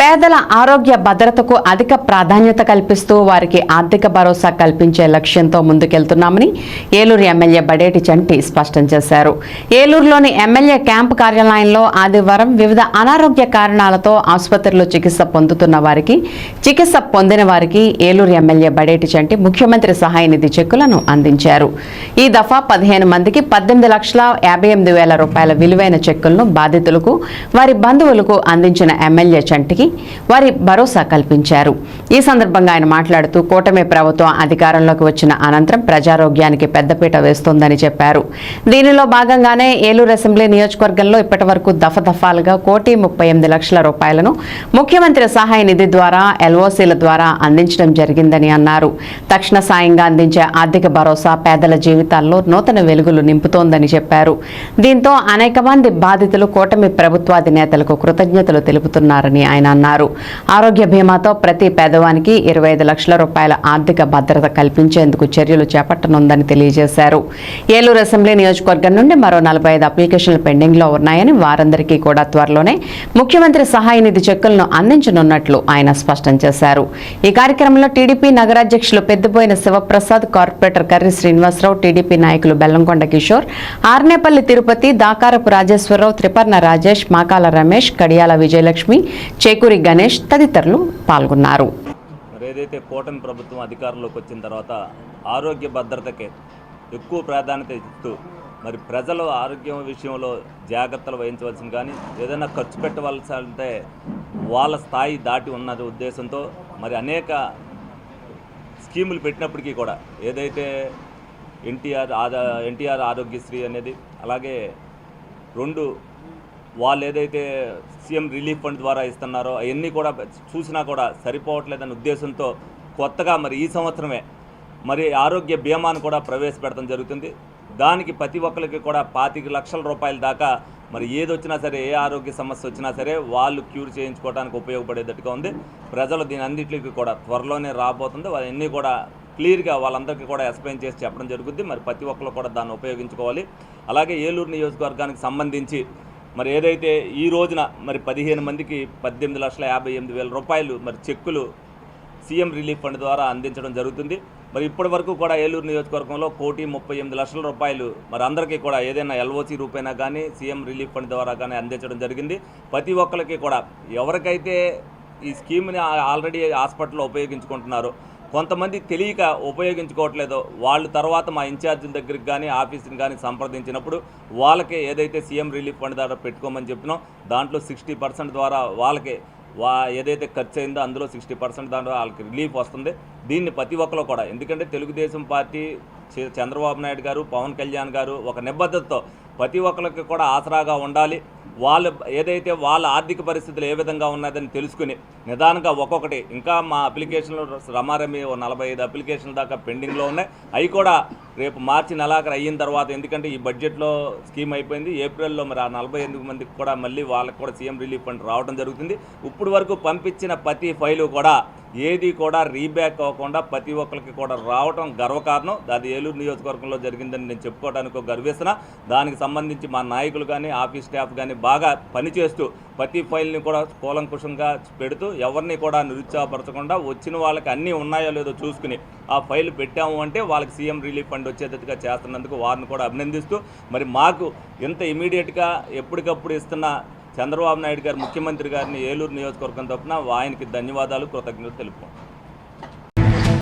పేదల ఆరోగ్య భద్రతకు అధిక ప్రాధాన్యత కల్పిస్తూ వారికి ఆర్థిక భరోసా కల్పించే లక్ష్యంతో ముందుకెళ్తున్నామని ఏలూరు ఎమ్మెల్యే బడేటి చంటి స్పష్టం చేశారు. ఏలూరులోని ఎమ్మెల్యే క్యాంపు కార్యాలయంలో ఆదివారం వివిధ అనారోగ్య కారణాలతో ఆసుపత్రిలో చికిత్స పొందుతున్న వారికి చికిత్స పొందిన వారికి ఏలూరు ఎమ్మెల్యే బడేటి చంటి ముఖ్యమంత్రి సహాయ నిధి చెక్కులను అందించారు. ఈ దఫా పదిహేను మందికి పద్దెనిమిది లక్షల యాభై ఎనిమిది వేల రూపాయల విలువైన చెక్కులను బాధితులకు వారి బంధువులకు అందించిన ఎమ్మెల్యే చంటికి వారి భరోసా కల్పించారు. ఈ సందర్భంగా ఆయన మాట్లాడుతూ కూటమి ప్రభుత్వం అధికారంలోకి వచ్చిన అనంతరం ప్రజారోగ్యానికి పెద్దపీట వేస్తోందని చెప్పారు. దీనిలో భాగంగానే ఏలూరు అసెంబ్లీ నియోజకవర్గంలో ఇప్పటి వరకు దఫదఫాలుగా కోటి ముప్పై ఎనిమిది లక్షల రూపాయలను ముఖ్యమంత్రి సహాయ నిధి ద్వారా ఎల్ఓసీల ద్వారా అందించడం జరిగిందని అన్నారు. తక్షణ సాయంగా అందించే ఆర్థిక భరోసా పేదల జీవితాల్లో నూతన వెలుగులు నింపుతోందని చెప్పారు. దీంతో అనేక మంది బాధితులు కూటమి ప్రభుత్వాధినేతలకు కృతజ్ఞతలు తెలుపుతున్నారని ఆయన అన్నారు. ఆరోగ్య బీమాతో ప్రతి పేదవానికి ఇరవై ఐదు లక్షల రూపాయల ఆర్థిక భద్రత కల్పించేందుకు చర్యలు చేపట్టనుందని తెలియజేశారు. ఏలూరు అసెంబ్లీ నియోజకవర్గం నుండి మరో నలభై ఐదు అప్లికేషన్లు పెండింగ్లో ఉన్నాయని వారందరికీ కూడా త్వరలోనే ముఖ్యమంత్రి సహాయ నిధి చెక్కులను అందించనున్నట్లు ఆయన స్పష్టం చేశారు. ఈ కార్యక్రమంలో టీడీపీ నగరాధ్యక్షులు పెద్దబోయిన శివప్రసాద్ కార్పొరేటర్ కర్రి శ్రీనివాసరావు టీడీపీ నాయకులు బెల్లంకొండ కిషోర్ ఆర్నేపల్లి తిరుపతి దాకారపు రాజేశ్వరరావు త్రిపర్ణ రాజేష్ మాకాల రమేష్ కడియాల విజయలక్ష్మి చేకూరి గణేష్ తదితరులు పాల్గొన్నారు. మరి ఏదైతే కూటమి ప్రభుత్వం అధికారంలోకి వచ్చిన తర్వాత ఆరోగ్య భద్రతకే ఎక్కువ ప్రాధాన్యత ఇస్తూ మరి ప్రజలు ఆరోగ్యం విషయంలో జాగ్రత్తలు వహించవలసింది కానీ ఏదైనా ఖర్చు పెట్టవలసి అంటే వాళ్ళ స్థాయి దాటి ఉన్నది ఉద్దేశంతో మరి అనేక స్కీములు పెట్టినప్పటికీ కూడా ఏదైతే ఎన్టీఆర్ ఆదా ఎన్టీఆర్ ఆరోగ్యశ్రీ అనేది అలాగే రెండు వాళ్ళు ఏదైతే సీఎం రిలీఫ్ ఫండ్ ద్వారా ఇస్తున్నారో అవన్నీ కూడా చూసినా కూడా సరిపోవట్లేదనే ఉద్దేశంతో కొత్తగా మరి ఈ సంవత్సరమే మరి ఆరోగ్య బీమాను కూడా ప్రవేశపెడతం జరుగుతుంది. దానికి ప్రతి ఒక్కరికి కూడా పాతిక లక్షల రూపాయల దాకా మరి ఏది వచ్చినా సరే ఏ ఆరోగ్య సమస్య వచ్చినా సరే వాళ్ళు క్యూర్ చేయించుకోవడానికి ఉపయోగపడేటట్టుగా ఉంది. ప్రజలు దీని అన్నింటికి కూడా త్వరలోనే రాబోతుంది. అవన్నీ కూడా క్లియర్గా వాళ్ళందరికీ కూడా ఎక్స్ప్లెయిన్ చేసి చెప్పడం జరుగుద్ది. మరి ప్రతి ఒక్కరు కూడా దాన్ని ఉపయోగించుకోవాలి. అలాగే ఏలూరు నియోజకవర్గానికి సంబంధించి మరి ఏదైతే ఈ రోజున మరి పదిహేను మందికి పద్దెనిమిది లక్షల యాభై ఎనిమిది వేల రూపాయలు మరి చెక్కులు సీఎం రిలీఫ్ ఫండ్ ద్వారా అందించడం జరుగుతుంది. మరి ఇప్పటి వరకు కూడా ఏలూరు నియోజకవర్గంలో కోటి ముప్పై ఎనిమిది లక్షల రూపాయలు మరి అందరికీ కూడా ఏదైనా ఎల్ఓసి రూపైనా కానీ సీఎం రిలీఫ్ ఫండ్ ద్వారా కానీ అందించడం జరిగింది. ప్రతి ఒక్కరికి కూడా ఎవరికైతే ఈ స్కీమ్ని ఆల్రెడీ హాస్పిటల్లో ఉపయోగించుకుంటున్నారో కొంతమంది తెలియక ఉపయోగించుకోవట్లేదో. వాళ్ళు తర్వాత మా ఇన్ఛార్జీల దగ్గరికి కానీ ఆఫీస్ని కానీ సంప్రదించినప్పుడు వాళ్ళకే ఏదైతే సీఎం రిలీఫ్ ఫండ్ ద్వారా పెట్టుకోమని చెప్పినో దాంట్లో సిక్స్టీ పర్సెంట్ ద్వారా వాళ్ళకే వా ఏదైతే ఖర్చు అయిందో అందులో సిక్స్టీ పర్సెంట్ దాంట్లో వాళ్ళకి రిలీఫ్ వస్తుంది. దీన్ని ప్రతి ఒక్కరు కూడా ఎందుకంటే తెలుగుదేశం పార్టీ చంద్రబాబు నాయుడు గారు పవన్ కళ్యాణ్ గారు ఒక నిబద్ధతతో ప్రతి ఒక్కరికి కూడా ఆసరాగా ఉండాలి. వాళ్ళు ఏదైతే వాళ్ళ ఆర్థిక పరిస్థితులు ఏ విధంగా ఉన్నదని తెలుసుకుని నిదానంగా ఒక్కొక్కటి ఇంకా మా అప్లికేషన్లు రమారమి ఓ నలభై ఐదు అప్లికేషన్ల దాకా పెండింగ్లో ఉన్నాయి. అవి కూడా రేపు మార్చి నెలాఖరు అయిన తర్వాత ఎందుకంటే ఈ బడ్జెట్లో స్కీమ్ అయిపోయింది ఏప్రిల్లో మరి ఆ నలభై ఎనిమిది మందికి కూడా మళ్ళీ వాళ్ళకి కూడా సీఎం రిలీఫ్ ఫండ్ రావడం జరుగుతుంది. ఇప్పుడు వరకు పంపించిన ప్రతి ఫైలు కూడా ఏది కూడా రీబ్యాక్ అవ్వకుండా ప్రతి ఒక్కరికి కూడా రావడం గర్వకారణం. అది ఏలూరు నియోజకవర్గంలో జరిగిందని నేను చెప్పుకోవడానికి గర్విస్తున్నా దానికి సంబంధించి మా నాయకులు కానీ ఆఫీస్ స్టాఫ్ కానీ బాగా పనిచేస్తూ ప్రతి ఫైల్ని కూడా కూలంకుషంగా పెడుతూ ఎవరిని కూడా నిరుత్సాహపరచకుండా వచ్చిన వాళ్ళకి అన్నీ ఉన్నాయో లేదో చూసుకుని ఆ ఫైల్ పెట్టాము అంటే వాళ్ళకి సీఎం రిలీఫ్ ఫండ్ వచ్చేటట్టుగా చేస్తున్నందుకు వారిని కూడా అభినందిస్తూ మరి మాకు ఇంత ఇమీడియట్గా ఎప్పటికప్పుడు ఇస్తున్న చంద్రబాబు నాయుడు గారు ముఖ్యమంత్రి గారిని ఏలూరు నియోజకవర్గం తరపున ఆయనకి ధన్యవాదాలు కృతజ్ఞతలు తెలుపుతాం